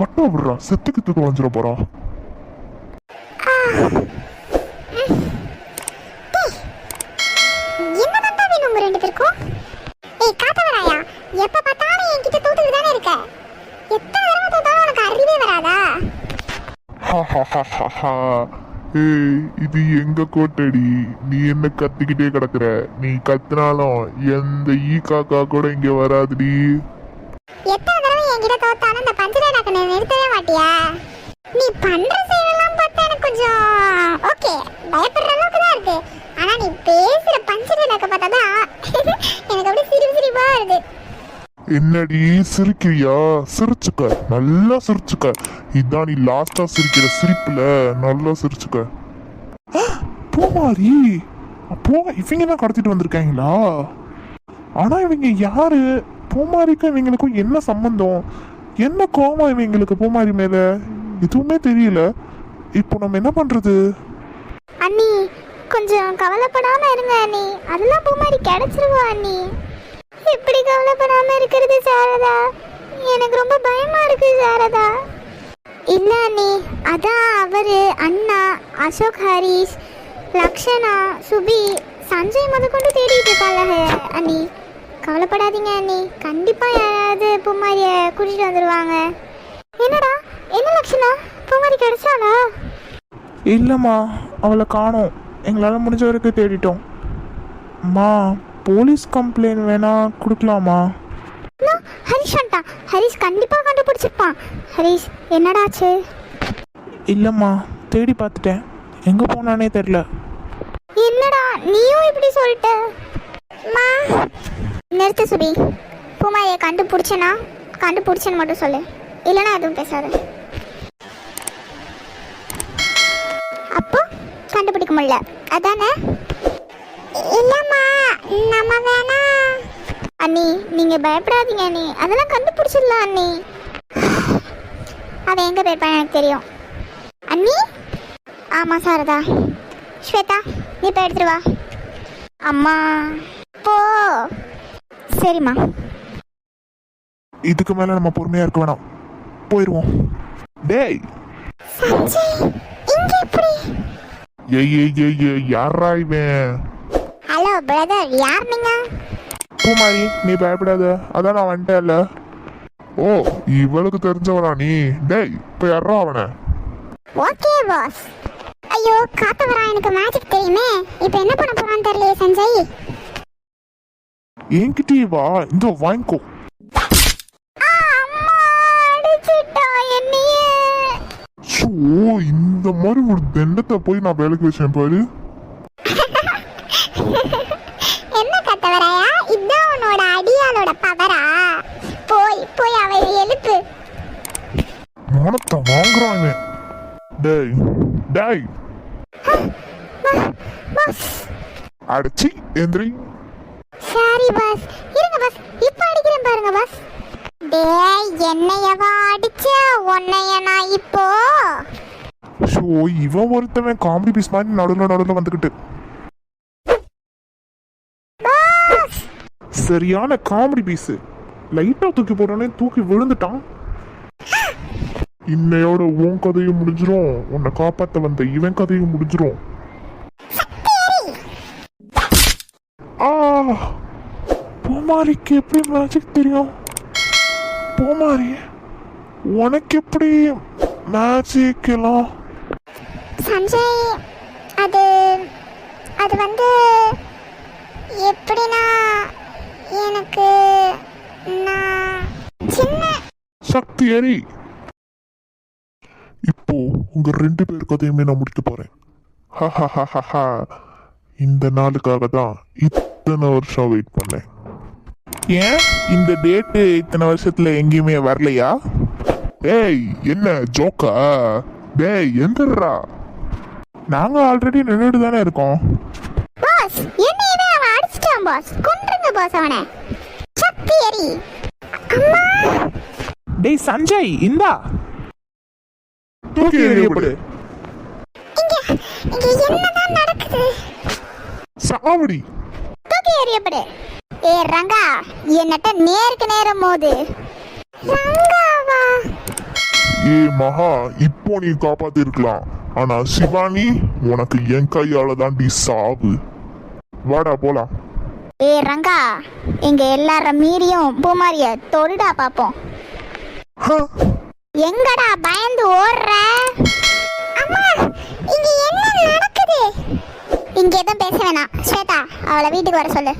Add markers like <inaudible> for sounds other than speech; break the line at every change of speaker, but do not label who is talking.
கட்ட விடுறா. செத்துக்கு தூக்க வந்துட போறா.
ஏய்
இது எங்க கோட்டடி? நீ என்ன கத்திக்கிட்டே கிடக்குற? நீ கத்தினாலும் எந்த ஈ காக்கா கூட இங்க வராதுடி.
இந்த நிறுத்தவே மாட்டியா? நீ பண்ற செயலெல்லாம் பார்த்தா எனக்கு கொஞ்சம் ஓகே பயப்படுற அளவுக்கு தான் இருக்கு. ஆனா நீ பேசுற பஞ்சர் விளக்க பார்த்தா தான் <laughs> எனக்கு அப்படியே சிரிப்பு சிரிப்பா வருது.
என்னடி சிரிக்கிறியா? சிரிச்சுக்க. நல்லா சிரிச்சுக்க. இதான் நீ லாஸ்டா சிரிக்கிற சிரிப்புல. நல்லா சிரிச்சுக்க. <gasps> பூமாரி அப்போ இவங்க தான் கடத்திட்டு வந்திருக்காங்களா? ஆனா இவங்க யாரு? பூமாரிக்கும் இவங்களுக்கும் என்ன சம்பந்தம்? என்ன கோவம் இவங்களுக்கு பூமாரி மேல? எதுவுமே தெரியல. இப்போ நம்ம என்ன பண்றது?
அண்ணி கொஞ்சம் கவலைப்படாம இருங்க அண்ணி. அதெல்லாம் பூமாரி கிடைச்சிருவா அண்ணி. எப்படி கவலைப்படாம இருக்கிறது சாரதா? எனக்கு ரொம்ப பயமா இருக்கு சாரதா. இல்ல அண்ணி அதான் அவரு அண்ணா அசோக் ஹரிஷ் லக்ஷனா சுபி சஞ்சய் முதற்கொண்டு தேடிட்டு இருக்காங்க அண்ணி. கவலைப்படாதீங்க அண்ணி. கண்டிப்பா யாராவது பூமாரிய கூட்டிட்டு வந்துருவாங்க. என்னடா? என்ன லக்ஷனா பூமாரி கிடைச்சாளா?
இல்லைம்மா அவளை காணோம். எங்களால் முடிஞ்ச வரைக்கும் தேடிட்டோம். அம்மா போலீஸ் கம்ப்ளைண்ட் வேணா கொடுக்கலாமா?
ஹரிஷ் வந்துட்டான் ஹரிஷ் கண்டிப்பா கண்டுபிடிச்சிருப்பான். ஹரிஷ் என்னடாச்சு
இல்லைம்மா தேடி பார்த்துட்டேன். எங்கே போனானே தெரில
என்னடா? நீயும் இப்படி சொல்லிட்ட? மா நிறுத்து சுபி. பூமாயை கண்டுபிடிச்சனா? கண்டுபிடிச்சேன்னு மட்டும் சொல்லு. இல்லைன்னா எதுவும் பேசாத. அப்போ கண்டுபிடிக்க முடியல. அதானே? இல்லம்மா நம்ம வேணா. அண்ணி நீங்க பயப்படாதீங்க அண்ணி. அதெல்லாம் கண்டுபிடிச்சிடலாம் அண்ணி. அவன் எங்க போயிருப்பான் எனக்கு தெரியும். அண்ணி? ஆமா சாரதா. ஸ்வேதா நீ போய் எடுத்துட்டு வா. அம்மா. போ. சரிம்மா.
இதுக்கு மேலே நம்ம பொறுமையாக இருக்க வேணாம். போயிடுவோம் டேய். ஏய் ஏய் ஏய் ஏய் யாரா இவன்?
ஹலோ பிரதர் யார் நீங்க?
பூமாரி நீ பயப்படாத. அதான் நான் வந்துட்டேன்ல. ஓ இவளுக்கு தெரிஞ்சவனா நீ? டேய் இப்போ யாரா அவனை?
ஓகே பாஸ் ஐயோ காத்தவரா எனக்கு மேஜிக் தெரியுமே. இப்போ என்ன பண்ண போறான்னு சஞ்சய்
என்கிட்டயே வா இந்த வாங்கிக்கோ. ஷோ இந்த மாதிரி ஒரு தண்டத்தை போய் நான் வேலைக்கு வச்சேன் பாரு.
என்ன கத்தவராயா? இதான் உன்னோட அடியாளோட பவரா போய் போய் அவ எழுப்பு.
மானத்தை வாங்குறான் இவன் டேய். டேய் அடிச்சி எந்திரி.
சாரி பாஸ் இருங்க பாஸ் இப்போ அடிக்கிறேன் பாருங்க பாஸ் டேய் என்னையவா அடிச்ச? உன்னைய நான் இப்போ?
ஷோ இவன் ஒருத்தவன் காமெடி பீஸ் மாதிரி நடுவில் நடுவில் வந்துக்கிட்டு சரியான காமெடி பீஸ் லைட்டா தூக்கி போட்டோன்னே தூக்கி விழுந்துட்டான். இன்னையோட உன் கதையும் முடிஞ்சிரும். உன்னை காப்பாத்த வந்த இவன் கதையும் முடிஞ்சிரும். பூமாரிக்கு எப்படி மேஜிக் தெரியும்? பூமாரி உனக்கு எப்படி மேஜிக் எல்லாம்?
சஞ்சய் அது அது வந்து எப்படின்னா எனக்கு நான் சின்ன
சக்தி எரி. இப்போ உங்க ரெண்டு பேர் கதையுமே நான் முடிக்க போறேன். ஹஹஹஹஹா. இந்த நாளுக்காக தான் இத்தனை வருஷம் வெயிட் பண்ணேன்? ஏன்? இந்த டேட்டு இத்தனை வருஷத்துல எங்கேயுமே வரலையா? ஏய் என்ன ஜோக்கா டேய் எந்திரா நாங்க ஆல்ரெடி நின்றுட்டு தானே இருக்கோம்.
பாஸ் என்னையவே அவன் அடிச்சிட்டான் பாஸ் கொன்றுங்க பாஸ் அவனை. சக்தி எரி அம்மா!
டேய் சஞ்சய் இந்தா. தூக்கி எறியப்படு.
இங்க இங்க என்னதான் நடக்குது?
சாவடி.
தூக்கி எறியப்படு? ஏ ரங்கா என்னட்ட நேருக்கு நேரம் மோது. ரங்காவா?
ஏ மகா இப்போ நீ காப்பாத்திருக்கலாம். ஆனா சிவானி உனக்கு என் கையால தாண்டி சாவு. வாடா போலாம்.
ஏ ரங்கா இங்க எல்லாரும் மீறியும் பூமாரிய தொடுடா பாப்போம். அவளை வீட்டுக்கு வர சொல்லு.